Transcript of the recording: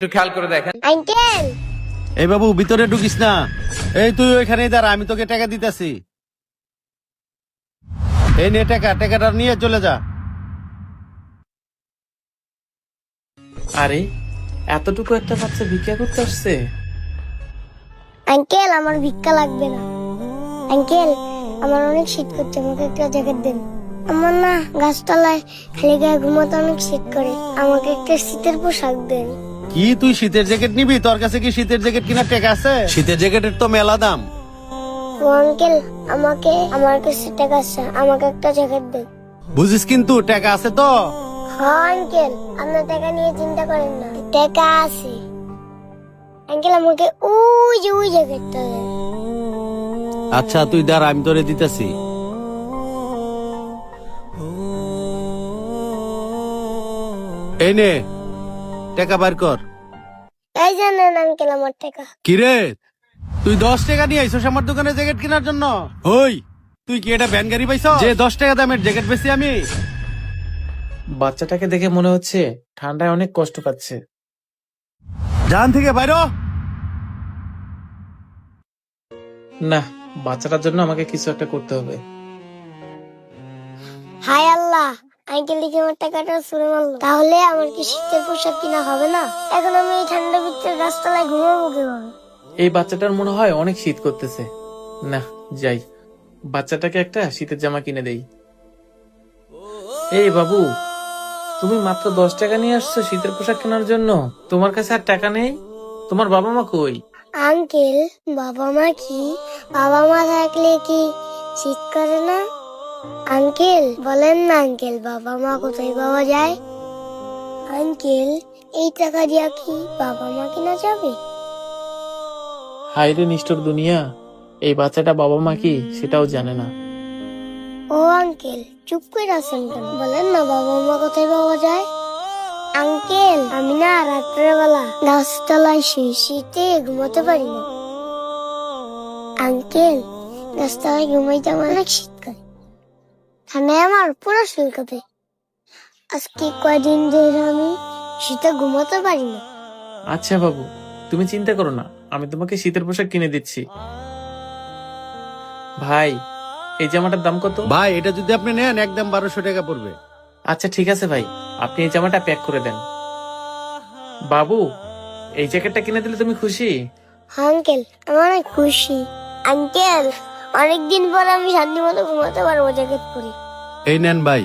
একটু খেয়াল করে দেখেন। আঙ্কেল! এই বাবু ভিতরে ঢুকিস না। এই তুই ওইখানেই দাঁড়া আমি তোকে টাকা দিতেছি। এই নে টাকা টাকাটা নিয়ে চলে যা। আরে এতটুকু একটা বাচ্চা ভিক্ষা করতে আসছে? আঙ্কেল আমার ভিক্ষা লাগবে না। আঙ্কেল আমার অনেক শীত করছে আমাকে একটা জ্যাকেট দেন। আমার না গাছতলায় খালি গায়ে ঘুমাতে অনেক শীত করে। আমাকে একটা শীতের পোশাক দেন। কি তুই শীতের জ্যাকেট নিবি? তোর কাছে কি শীতের জ্যাকেট কেনার টাকা আছে? শীতের জ্যাকেটের তো মেলা দাম। ও আঙ্কেল আমাকে আমার কাছে টাকা আছে আমাকে একটা জ্যাকেট দেন। বুঝিস কিন্তু টাকা আছে তো। হ্যাঁ আঙ্কেল আপনার টাকা নিয়ে চিন্তা করেন না। টাকা আছে। আঙ্কেল আমাকে ওই যে ওই জ্যাকেটটা দেন। আচ্ছা তুই দাঁড়া আমি তোরে দিতেছি। এই নে টাকা বার কর। জানেন আঙ্কেল আমার টাকা? কিরে? তুই দশ টাকা নিয়ে আইসস আমার দোকানে জ্যাকেট কেনার জন্য? ওই তুই কি এটা ভ্যান গাড়ি পাইছ যে দশ টাকা দামের জ্যাকেট বেশি আমি। বাচ্চাটাকে দেখে মনে হচ্ছে ঠান্ডায় অনেক কষ্ট পাচ্ছে। জান থেকে বাইরো না বাচ্চাটার জন্য আমাকে কিছু একটা করতে হবে। হাই আল্লাহ! আঙ্কেল দেখে আমার টাকাটা শুনে মারলো তাহলে আমার কি শীতের পোশাক কিনা হবে না? এখন আমি এই ঠান্ডা ভিতরে গাছতলায় ঘুমাবো কীভাবে? এই বাচ্চাটার মনে হয় অনেক শীত করতেছে। না যাই। বাচ্চাটাকে একটা শীতের জামা কিনে দেই। এই বাবু তুমি মাত্র দশ টাকা নিয়ে আসছো শীতের পোশাক কেনার জন্য। তোমার কাছে আর টাকা নেই? তোমার বাবা মা কই? আঙ্কেল বাবা মা কি? বাবা মা থাকলে কি শীত করে না? আঙ্কেল বলেন না আঙ্কেল বাবা মা কোথায় পাওয়া যায়? আঙ্কেল এই টাকা দিয়া কি বাবা মা কিনা যাবে? হাই রে নিষ্ঠুর দুনিয়া এই বাচ্চাটা বাবা মা কি সেটাও জানে না। ও আঙ্কেল চুপ করে আছেন কেন? বলেন না বাবা মা কোথায় পাওয়া যায়? আঙ্কেল আমি না রাত্রের বেলা গাছতলায় শুই শীতে ঘুমাতে পারি না। আঙ্কেল গাছতলায় ঘুমাইতে আমার অনেক শীত ঠান্ডায় আমার পুরো শরীর কাঁপে আজকে কয়দিন ধরে আমি শীতে ঘুমাতে পারি না। আচ্ছা বাবু তুমি চিন্তা করো না আমি তোমাকে শীতের পোশাক কিনে দিচ্ছি। ভাই এই জামাটার দাম কত? ভাই এটা যদি আপনি নেন একদম বারোশো টাকা পড়বে। আচ্ছা ঠিক আছে ভাই আপনি এই জামাটা প্যাক করে দেন। বাবু এই জ্যাকেটটা কিনে দিলে তুমি খুশি? আঙ্কেল আমি অনেক খুশি। আঙ্কেল! অনেকদিন পর আমি শান্তি মতো ঘুমাতে পারব জ্যাকেট পরে। এই নেন ভাই।